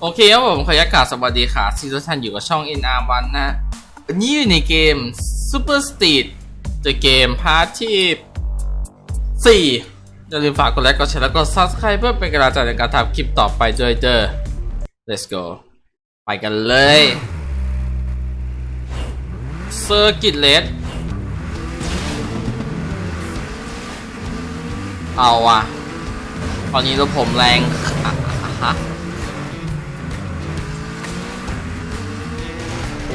โอเคครับผมขออนุญาตกาบสวัสดีค่ะซีทุกท่านอยู่กับช่อง NR1 นะวันนี้อยู่ในเกม Super Street The Game พาร์ทที่ 4 อย่าลืมฝากกดไลค์กดแชร์แล้วก็ Subscribe เพื่อเป็นกำลังใจในการทำคลิปต่อไปด้วยเด้อ Let's go ไปกันเลยเซอร์กิตเลสเอาว่ะตอนนี้รถผมแรง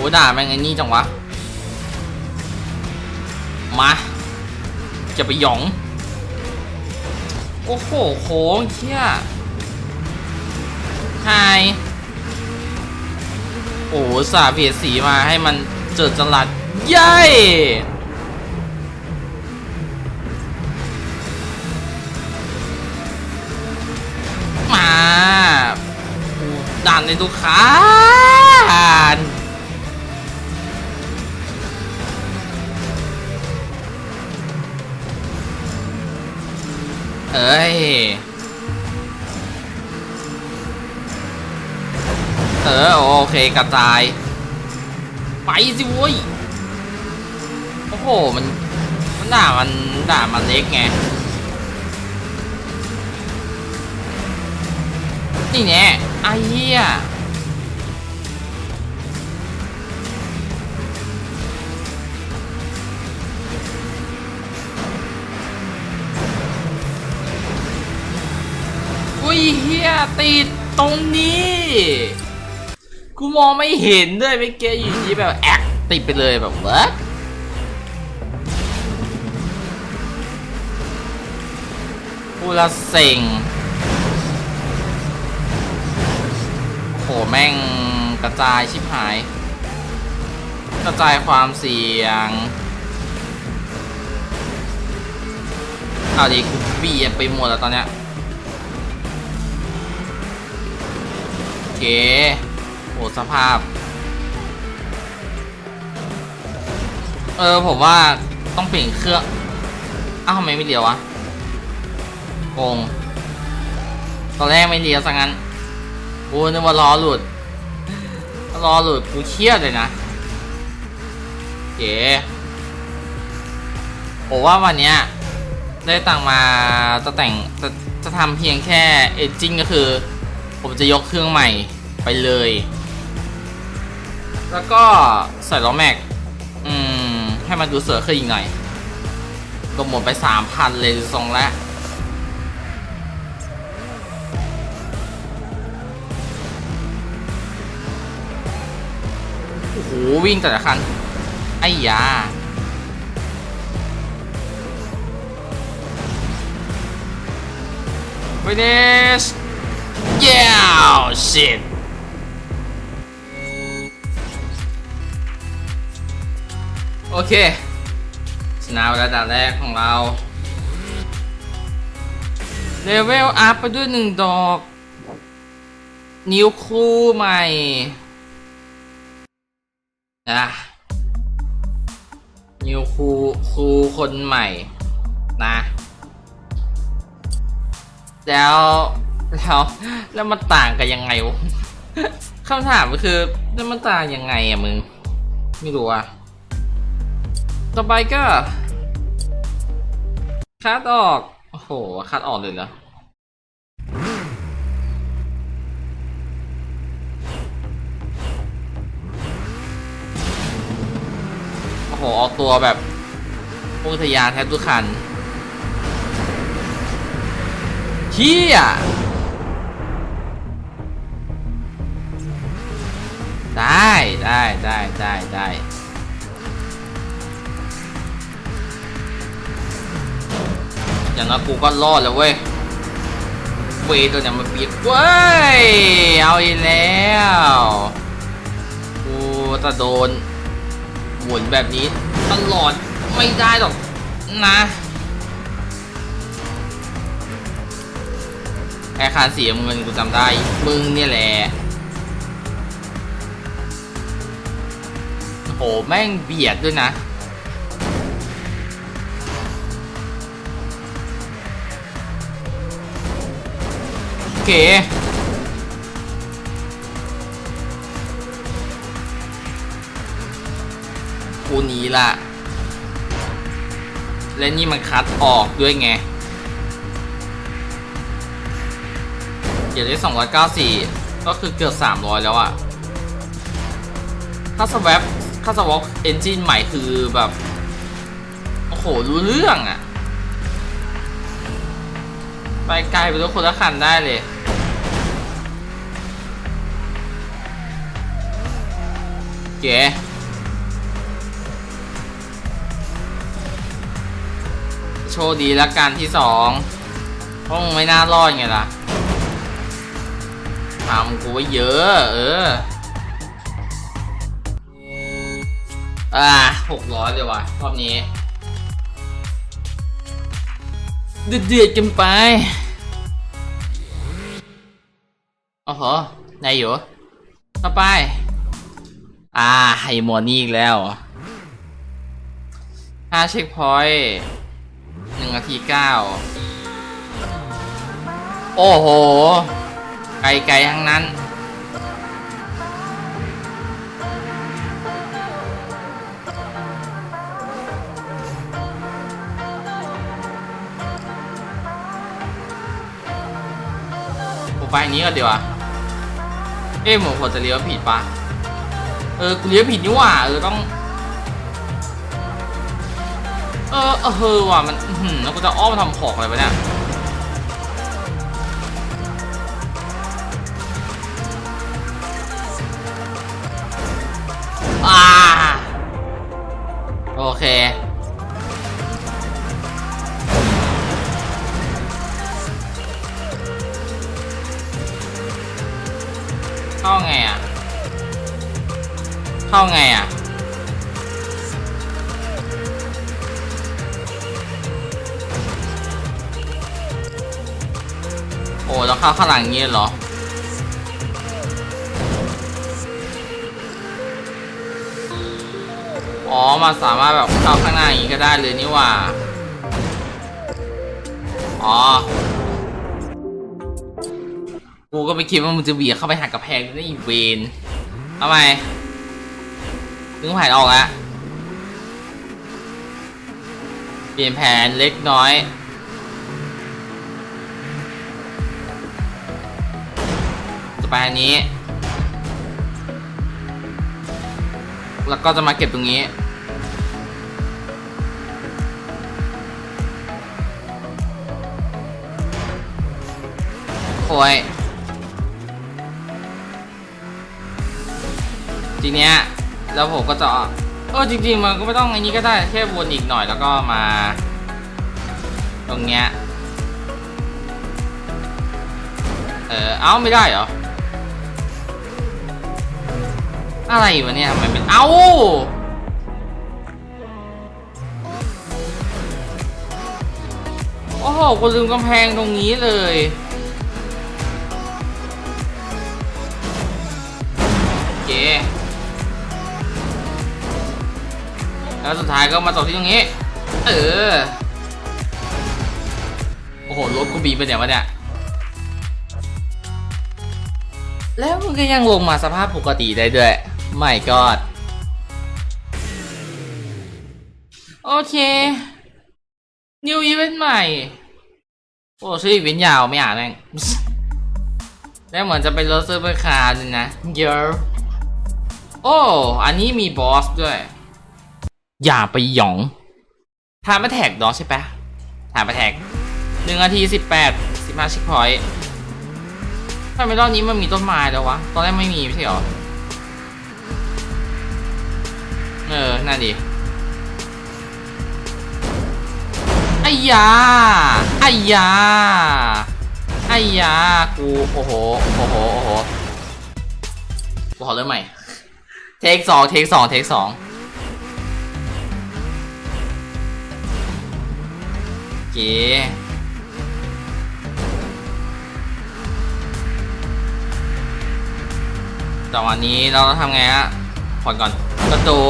โอ้ด่าแม่งไอ้นี่จังวะ มา จะไปหยอง โอ้โหโค้งเที่ยไฮโอ้สาเพียสีมาให้มันเจิดจรัดเย้ยมาด่านในทุกค้า เอ้ยเออ โอเคกระจาย ไปสิว้ย โอ้โห มัน มันด่ามันด่ามันเล็กไง นี่แน่ไอ้เหี้ย ติดตรงนี้ กูมองไม่เห็นด้วยไม่เกี้อยู่ดีแบบแอกติดไปเลยแบบเวะกูละเซ็งโหแม่งกระจายชิบหาย กระจายความเสี่ยงเอาดิกูเบียไปหมดแล้วตอนเนี้ย เค โอ้สภาพ เออ ผมว่าต้องเปลี่ยนเครื่อง อ้าวทำไมไม่เลี้ยววะโกงตอนแรกไม่เลี้ยวซะงั้นโอ้นึกว่าล้อหลุดล้อหลุดกูเครียดเลยนะโอเคผมว่าวันเนี้ยได้ตังมาจะแต่งจะจะทำเพียงแค่เอจจิ้งก็คือ ผมจะยกเครื่องใหม่ไปเลย แล้วก็ใส่ล้อแม็ก อืม ให้มันดูเสือขึ้นอีกหน่อยก็หมดไปสามพันเลยทรงแล้วโอ้โหวิ่งแต่ละคัน ไอ้ยา Finish Yeah shit โอเคชนะเวลาด่านแรกของเราเลเวลอัพไปด้วยหนึ่งดอก นิ้วคู่ใหม่อะนิ้วคู่คู่คนใหม่นะ แล้ว แล้วแล้วมันต่างกันยังไงวะคำถามก็คือแล้วมันต่างยังไงอะมึง ไม่รู้อะต่อไปก็คัดออก โอ้โหคัดออกเลยเหรอโอ้โหออกตัวแบบพุทยานแทบทุกคันเฮีย ได้ได้ได้ได้ได้อย่างนั้นกูก็รอดแล้วเว้ยเวตัวเนี่ยมันเปียกเว้ย เอาอีกแล้ว กูจะโดนหมุนแบบนี้ตลอดไม่ได้หรอกนะแอคารสีน้ำเงินกูจำได้ มึงเนี่ยแหละ โอ้แม่งเบียดด้วยนะ โอเค กูนี้ล่ะ และนี่มันคัดออกด้วยไงเกียรได้ 294 ก็คือเกือบสามร้อยแล้วอะถ้าสวับ ถ้าสวอปเอนจินใหม่คือแบบ โอ้โห รู้เรื่องอะไปไกลไปรถคนละคันได้เลยเก๋โชคดีแล้วกันที่สองเพราะมึงไม่น่ารอดไงล่ะทำกูไว้เยอะ เออ อ่าหกร้อยเลยวะรอบนี้เดือดเดือดๆกันไปโอ้โหนายอยู่ต่อไป อ่าไฮมอนี่อีกแล้วห้าเช็คพอยต์หนึ่งนาทีเก้าโอ้โห ไกลๆทั้งนั้น ไปอันนี้ก็เดี๋ยวอะเอ๊ะผมควรจะเลี้ยวผิดปะเออกูเลี้ยวผิดนี่หว่าเออต้อง เออเออเออว่ะมันแล้วกูจะอ้อมทำหอกอะไรไปเนี่ย อ๋อมันสามารถแบบเข้าข้างหน้าอย่างงี้ก็ได้เลยนี่ว่า อ๋อ กูก็ไม่คิดว่ามึงจะเบียดเข้าไปหักกระแพงได้อีเวนทำไมนึกแผนออกแล้วเปลี่ยนแผนเล็กน้อย จะไปอันนี้ แล้วก็จะมาเก็บตรงนี้ โอ้ยทีเนี้ยแล้วผมก็จะเออจริงๆมันก็ไม่ต้องอันนี้ก็ได้แค่วนอีกหน่อยแล้วก็มา ตรงเนี้ยเออเอ้าไม่ได้เหรอ อะไรวะเนี่ยทำไมเป็นเอ้าโอ้โหกูลืมกำแพงตรงนี้เลย โอเค แล้วสุดท้ายก็มาจบที่ตรงนี้ เออ โอ้โห รถกูบีไปเนี่ยวะเนี่ย แล้วมันก็ยังลงมาสภาพปกติได้ด้วย ไม่กอดโอเค นิวอีเวนต์ใหม่ โอ้ชื่ออีเวนต์ยาวไม่อ่านแม่งแล้วเหมือนจะเป็นรถซูเปอร์คาร์เลยนะเยอะโอ้ อันนี้มีบอสด้วย อย่าไปหยองทานมาแท็กดอใช่ปะทานมาแท็กหนึ่งนาทีสิบแปดสิบห้าชิคพอยต์ทำไมรอบนี้มันมีต้นไม้แล้ววะ ตอนแรกไม่มีไม่ใช่หรอ เออ น่าดีไอ้ยาไอ้ยาไอ้ยากูโอ้โหโอ้โหโอ้โหกูขอเริ่มใหม่ เทคสองเทคสองเทคสองโอเคจังหวะนี้เราต้องทำไงฮะ ผ่อนก่อนกระตุ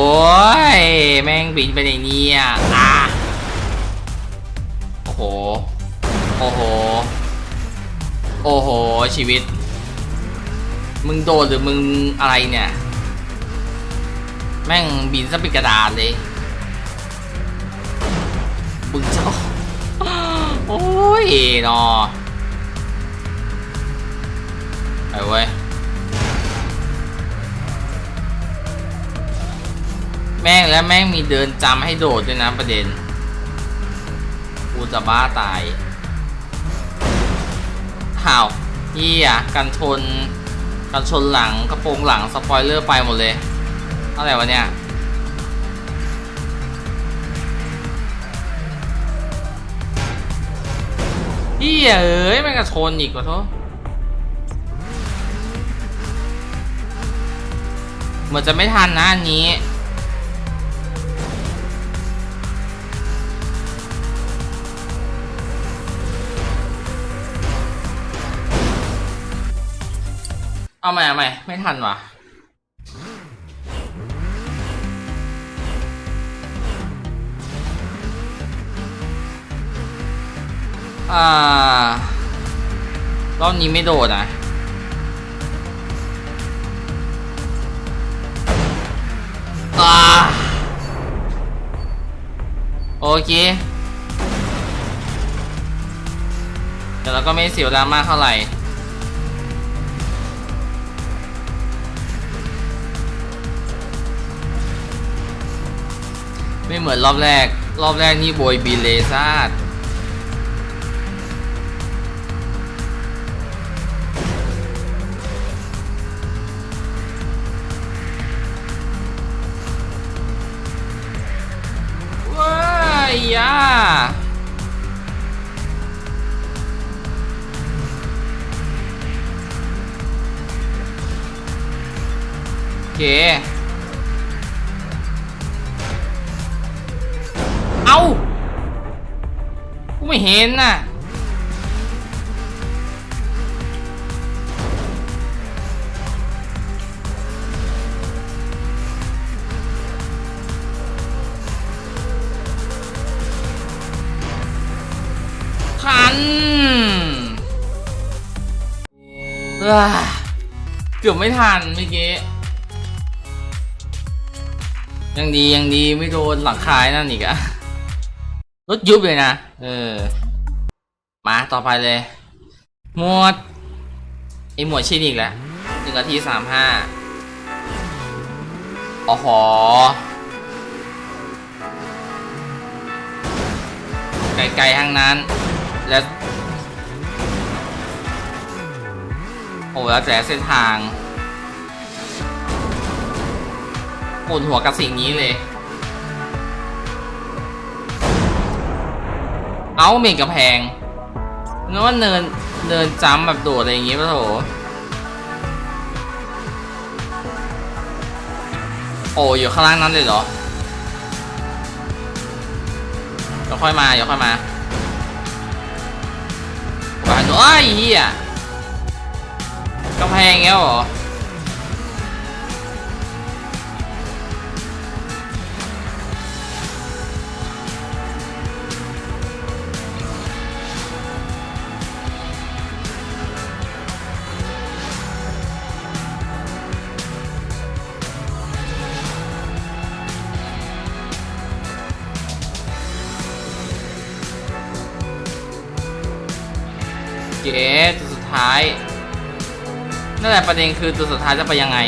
ยแม่งบินไปในนี้อะอะโอ้โห โอ้โห โอ้โห ชีวิต มึงโดนหรือมึงอะไรเนี่ย แม่งบินซะเป็นกระดาษเลยมึงเจะโอ้ยนอไปเว้ย แม่งแล้วแม่งมีเดินจำให้โดดด้วยนะประเด็น กูจะบ้าตายห่าวเฮียกันชน กันชนหลังกระโปรงหลังสปอยเลอร์ไปหมดเลยอะไรวะเนี่ยเฮียเอ้ยแม่งกระชนอีกวะโทษเหมือนจะไม่ทันนะอันนี้ เอาใหม่เอาใหม่ไม่ทันว่ะอ่ารอบนี้ไม่โดดนะอ่าโอเคแต่เราก็ไม่เสียวดราม่าเท่าไหร่ ไม่เหมือนรอบแรก รอบแรกนี่โบยบีเลซาดว้ายยาโอเค ไม่เห็นน่ะคันเอ้อเกือบไม่ทันเมื่อกี้ ยังดียังดีไม่โดนหลังคายนั่นอีกอะ รถยุบเลยนะ เออ มาต่อไปเลย หมวดไอหมวดชินอีกแล้วหนึ่งนาทีสามห้าอ๋อหอไกลๆทั้งนั้น และโอ้แล้วแต่เส้นทางปวดหัวกับสิ่งนี้เลย เอาเมกกระแพงนึกว่าเนินเนินจ้ำแบบโดดอะไรอย่างงี้ป่ะโถโอ้อยู่ข้างล่างนั้นเลยเหรอเดี๋ยวค่อยมาเดี๋ยวค่อยมาไปหนูเอ้ยเฮียกำแพงแล้วเหรอ เก๋ตัวสุดท้าย นั่นแหละประเด็นคือตัวสุดท้ายจะไปยังไง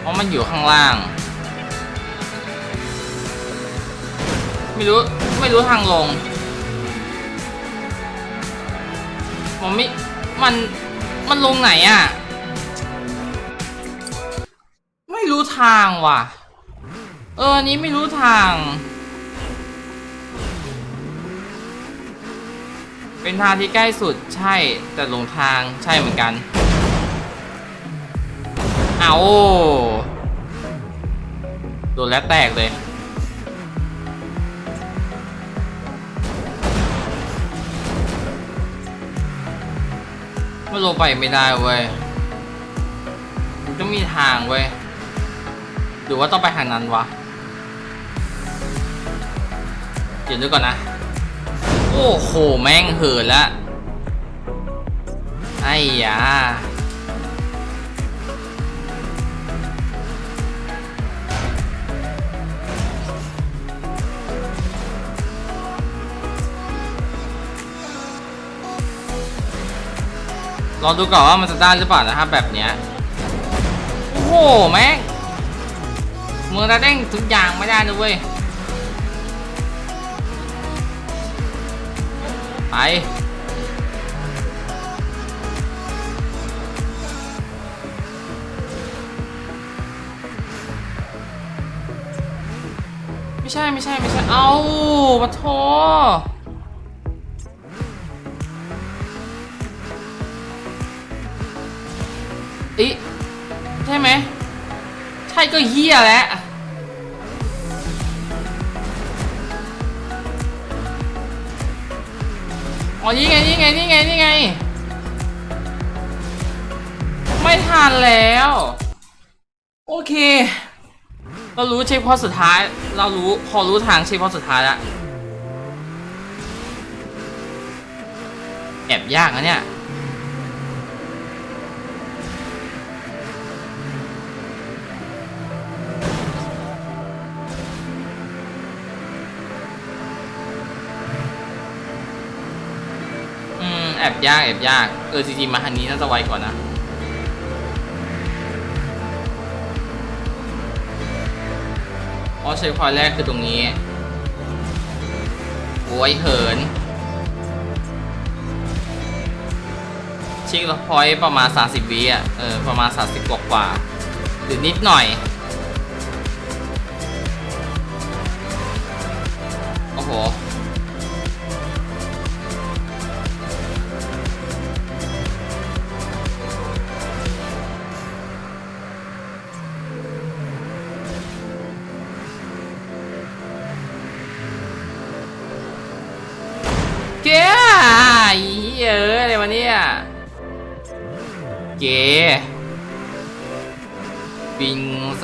เพราะมันอยู่ข้างล่าง ไม่รู้ ไม่รู้ทางลงผมไม่ มัน มันลงไหนอะ่ะ ไม่รู้ทางว่ะ เออ อันนี้ไม่รู้ทาง เป็นทางที่ใกล้สุดใช่แต่หลงทางใช่เหมือนกัน เอาโดนแล้วแตกเลย ไม่ลงไปไม่ได้เว้ยมันต้องมีทางเว้ย หรือว่าต้องไปทางนั้นวะเดี๋ยวดูก่อนนะ โอ้โห แม่งเหินละ ไอ้ยาลองดูก่อนว่ามันจะได้หรือเปล่านะครับแบบเนี้ย โอ้โห แม่งเมืองตาเด้งทุกอย่างไม่ได้นะเว้ย ไป ไม่ใช่ไม่ใช่ไม่ใช่ เอาปะโทอิใช่ไหม ใช่ก็เฮียแหล้ว อ๋อนี่ไงนี่ไงนี่ไงนี่ไง ไม่ทันแล้ว โอเค เรารู้เช็คพอสุดท้าย เรารู้พอรู้ทางเช็คพอสุดท้ายแล้วแอบยากนะเนี่ย ยากแอบยาก เออจริงๆมาทางนี้น่าจะไวกว่านะอ๋อเช็คพอยต์แรกคือตรงนี้ โอ้ยเหินช็คพอยต์ประมาณ 30วิอะ เออ ประมาณ 30 กว่ากว่าหรือนิดหน่อย โอ้โห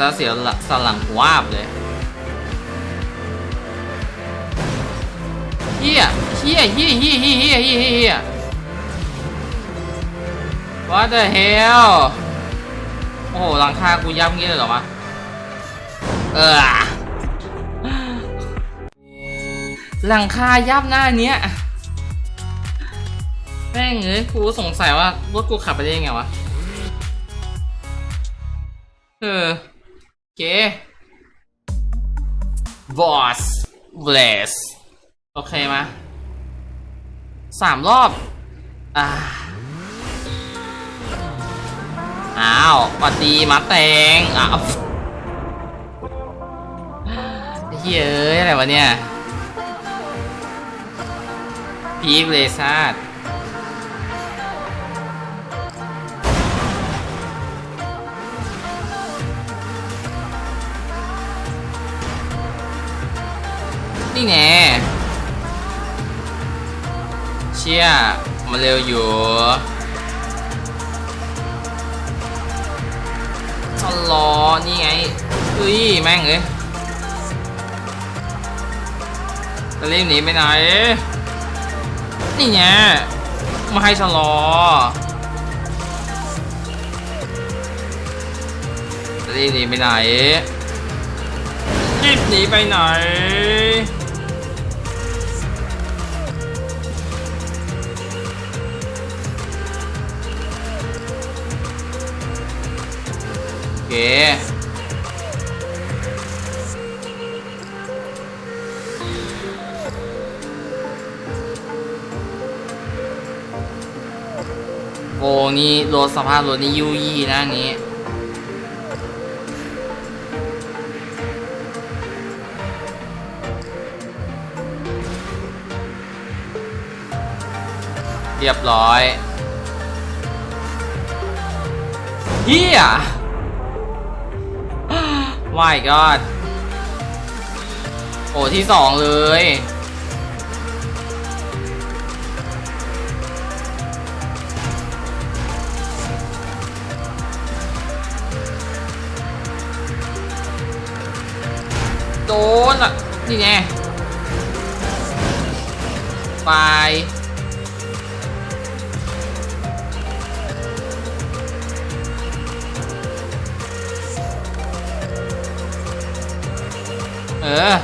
งซะเสียหลักสลังวาบเลยเฮียเฮียเฮียเฮียเฮียเฮียเฮียเฮีย What the hell โอ้โหหลังคากูยับงี้เลยเหรอวะเออหลังคายับหน้าเนี้ยแม่งเอ้ยกูสงสัยว่ารถกูขับไปได้ยังไงวะ เออ เค boss bless โอเคไหมสามรอบ อ่าอ้าวปฏิมาแตงอ้าวเฮ้ยอ้ยอะไรวะเนี่ย พีคเลซาด นี่แน่เชี่ยมาเร็วอยู่อ๋อรอนี่ไงเฮ้ยแม่งเลยจะรีบหนีไปไหน นี่ไงม่ให้ชะลอจะรีบหนีไปไหนรีบหนีไปไหน เค โอ้นี่รถสภาพรถนี่ยูยี่นะนี้เรียบร้อยเฮีย my god โอ้ที่สองเลย โดนอะ นี่ไง ไป ออ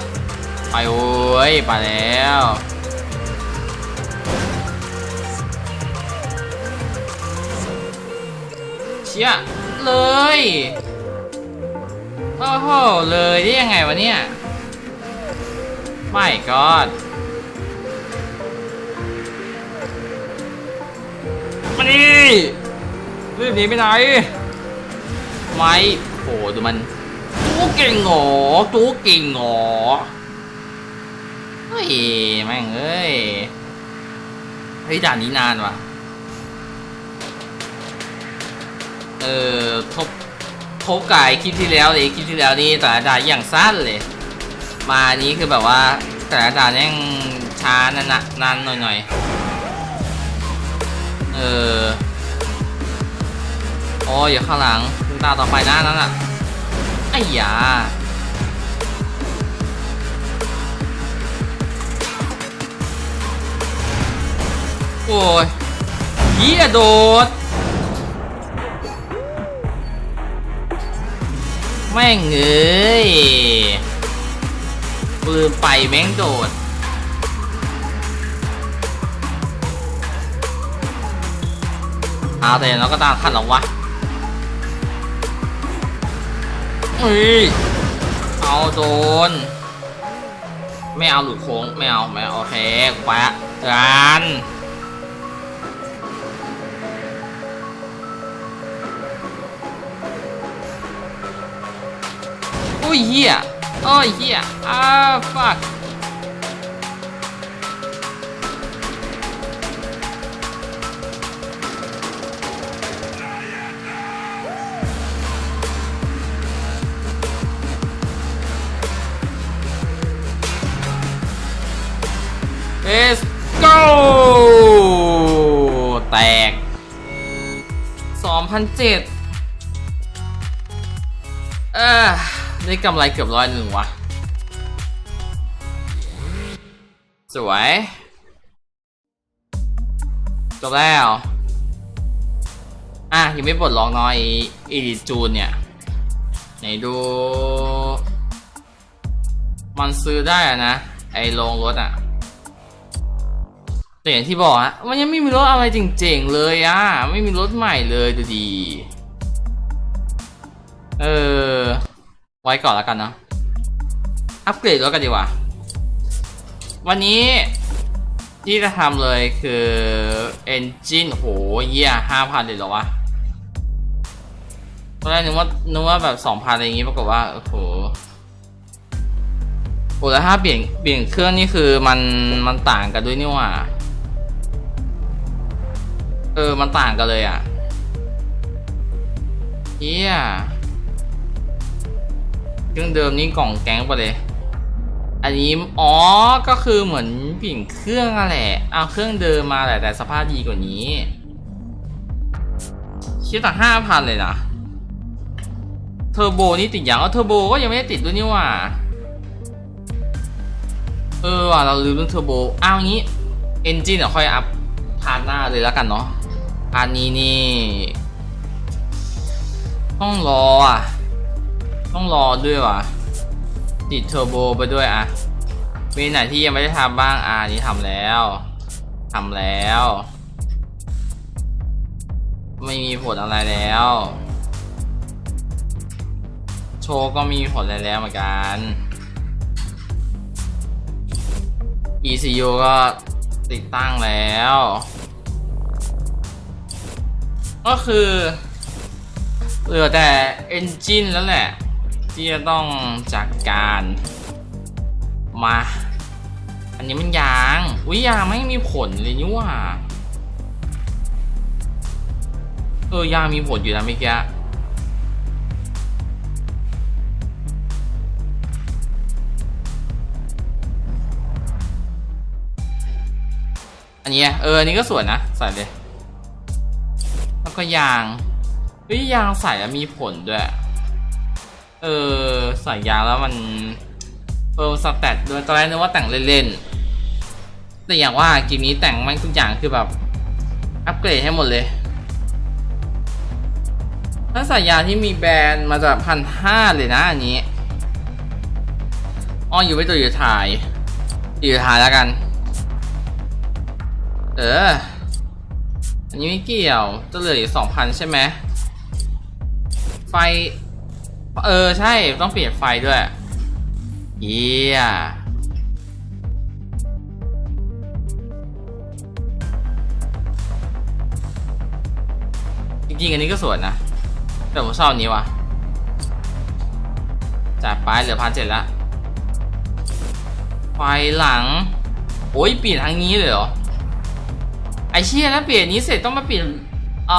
ไปโว้ยไปแล้วโชี่ยเลยโอ้โหเลยได้ยังไงวะเนี่ยไม่กอดมานี่รีบหนีไปไหน ไม่โอ้โหดูมัน เก่งหงอจูเก่งหงอเฮ้ยแม่งเอ้ยเฮ้ยด่านนี้นานว่ะ เออทบทบกายคลิปที่แล้วเลยคลิปที่แล้วนี่แต่ละด่านอย่างสั้นเลย มานี้คือแบบว่าแต่ละด่านยังช้านานๆนานหน่อยๆ เออโอ้อยู่ข้างหลังถึงตาต่อไปหน้านั้นอะ ไอ้ยาโอ้ยเหี้ยโดด แม่งเอ้ยปืนไปแม่งโดดเอาแต่เราก็ตามทันหรอวะ เอ้ยเอาโดน ไม่เอาหลุดโค้งไม่เอาไม่เอาโอเคกูไปะกันอุ้ยเฮียโอ้ยเฮียอ้าฟัก let's go แตก 2,007เออได้กำไรเกือบร้อยหนึ่งวะ สวย จบแล้ว อะ ยังไม่ปลดล็อกน้อยอีดิจูนเนี่ย ไหนดู มันซื้อได้อะนะ ไอโรงรถอะ แต่อย่างที่บอกฮะมันยังไม่มีรถอะไรเจริงๆเลยอะไม่มีรถใหม่เลยดูดี เออ ไว้ก่อนแล้วกันเนาะ อัปเกรดรถกันดีกว่า วันนี้ที่จะทำเลยคือ Engine โหเยี่ยห้าพันเลยเหรอวะตอนแรกนึกว่านึกว่าแบบสองพันอะไรอย่างงี้ปรากฏว่าโอ้โหโอ้แล้วถ้าเปลี่ยนเปลี่ยนเครื่องนี่คือมันมันต่างกันด้วยนี่หว่า เออ มันต่างกันเลยอะเฮียเครื่องเดิมนี่กล่องแก๊งไปเลย อันนี้ อ๋อ ก็คือเหมือนเปลี่ยนเครื่องอะแหละ เอาเครื่องเดิมมาแหละ แต่สภาพดีกว่านี้คิดตั้งห้าพันเลยนะ เทอร์โบนี่ติดอย่างเอาเทอร์โบก็ยังไม่ได้ติดด้วยนี่ว่าเออว่ะเราลืมเรื่องเทอร์โบ อ้าวงี้ เอนจินเดี๋ยวค่อยอัพพาร์ทหน้าเลยแล้วกันเนาะ พาร์ทนี้นี่ ต้องรออะ ต้องรอด้วยว่ะติดเทอร์โบไปด้วยอะมีไหนที่ยังไม่ได้ทำบ้างอ่านี้ทำแล้วทำแล้ว ไม่มีผลอะไรแล้ว โชว์ก็มีผลอะไรแล้วเหมือนกัน ECU ก็ติดตั้งแล้ว ก็คือเหลือแต่ Engine แล้วแหละ ที่จะต้องจัดการ มา อันนี้มันยาง อุ้ยยางไม่มีผลเลยนี่ว่า เออยางมีผลอยู่นะเมื่อกี้อันนี้เออ อันนี้ก็สวยนะ ใส่เลย แล้วก็ยางเฮ้ยยางใส่แล้วมีผลด้วย เออใส่ยางแล้วมันเพิ่มสแตทด้วยตอนแรกนึกว่าแต่งเล่นๆแต่อย่างว่าเกมนี้แต่งมันทุกอย่างคือแบบ อัปเกรดให้หมดเลยถ้าใส่ยางที่มีแบรนด์มาจากพันห้าเลยนะอันนี้อ้ออยู่ไว้ตัวอยู่ถ่าย อยู่ถ่ายแล้วกัน เออ อันนี้ไม่เกี่ยว จะเหลืออยู่สองพันใช่ไหม ไฟ เออ ใช่ ต้องเปลี่ยนไฟด้วย เยี่ยจริงๆอันนี้ก็สวยนะ แต่ผมชอบอันนี้ว่ะจัดไปเหลือพันเจ็ดละไฟหลัง โอ้ยเปลี่ยนทางนี้เลยเหรอ ไอเชี่ยนะเปลี่ยนนี้เสร็จต้องมาเปลี่ยน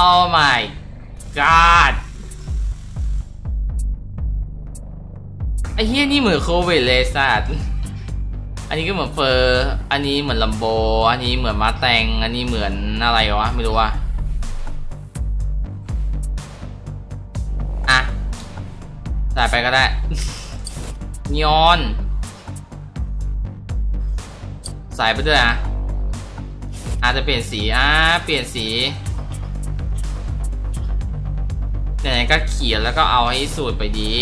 Oh my god ไอเฮียนี่เหมือนโควิดเลยสัตว์อันนี้ก็เหมือนเฟอร์ อันนี้เหมือนลัมโบ อันนี้เหมือนมาแตง อันนี้เหมือนอะไรวะ ไม่รู้ว่าอะใส่ไปก็ได้นีออน ใส่ไปด้วยอะ อาจจะเปลี่ยนสีอะเปลี่ยนสีไหนๆก็เขียนแล้วก็เอาให้สูตรไปดี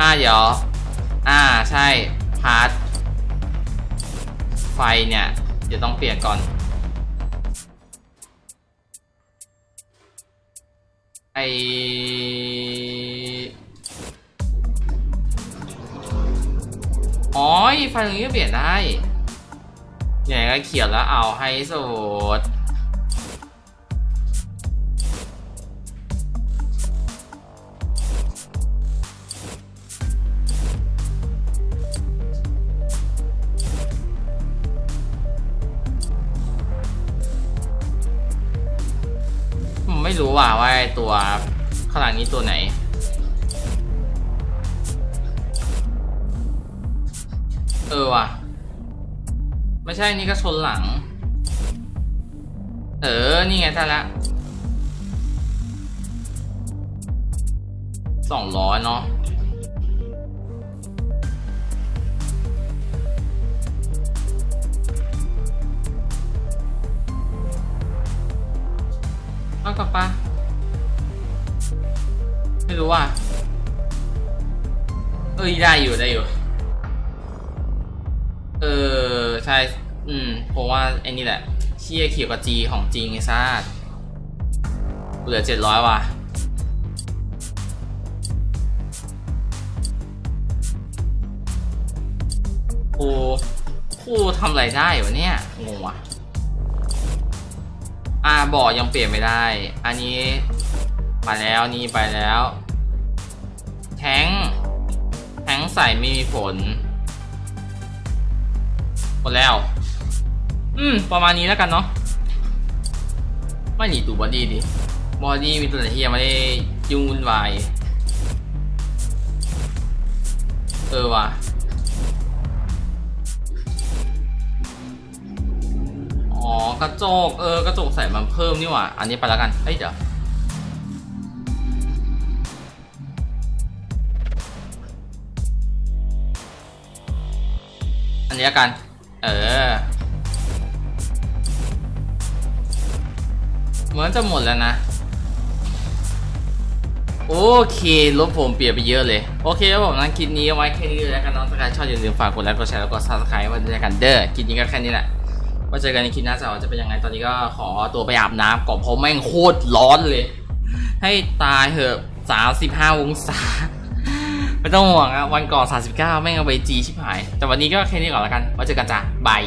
อ่าเดี๋ยว อ่าใช่ พาร์ทไฟเนี่ยเดี๋ยวต้องเปลี่ยนก่อน ไออ๋อไฟตรงนี้ก็เปลี่ยนได้ เนี่ยก็เขียนแล้วเอาให้สุด ใช่นี่ก็ชนหลัง เออ นี่ไงท่านละสองร้อยเนาะเอากลับปะไม่รู้ว่ะเอ้ยได้อยู่ได้อยู่ เออ ใช่ อืมผมว่าไอ้นี่แหละเชี่ยเขียวกับจีของจริงไอ้ซ่าเหลือเจ็ดร้อยว่ะครูครูทำอะไรได้วะเนี่ยงงว่ะอ่าบอยังเปลี่ยนไม่ได้ อันนี้มาแล้วนี่ไปแล้ว แทงแทงใส่ไม่มีผลหมดแล้ว อืม ประมาณนี้แล้วกันเนาะไม่หนีตูบอดี้ดิบอดี้มีตัวไหนที่ยังไม่ได้ยุ่งวุ่นวายเออว่ะอ๋อกระจกเออกระจกใส่มันเพิ่มนี่หว่า อันนี้ไปแล้วกันเฮ้ยเดี๋ยวอันนี้ละกัน เออ เหมือนจะหมดแล้วนะ โอเครถผมเปลี่ยนไปเยอะเลย โอเคครับผมนั้นคลิปนี้เอาไว้แค่นี้เลยแล้วกันน้องถ้าใครชอบอย่าลืมฝากกดไลค์กดแชร์แล้วก็ซับสไครต์ไว้ด้วยกันเด้อคลิปนี้ก็แค่นี้แหละไว้เจอกันในคลิปหน้าจะว่าจะเป็นยังไงตอนนี้ก็ขอตัวไปอาบน้ำก่อนเพราะแม่งโคตรร้อนเลย ให้ตายเถอะสามสิบห้าองศาไม่ต้องห่วงอะวันก่อน 39 แม่งเอาไปจีชิบหาย แต่วันนี้ก็แค่นี้ก่อนแล้วกันไว้เจอกันจ้ะบาย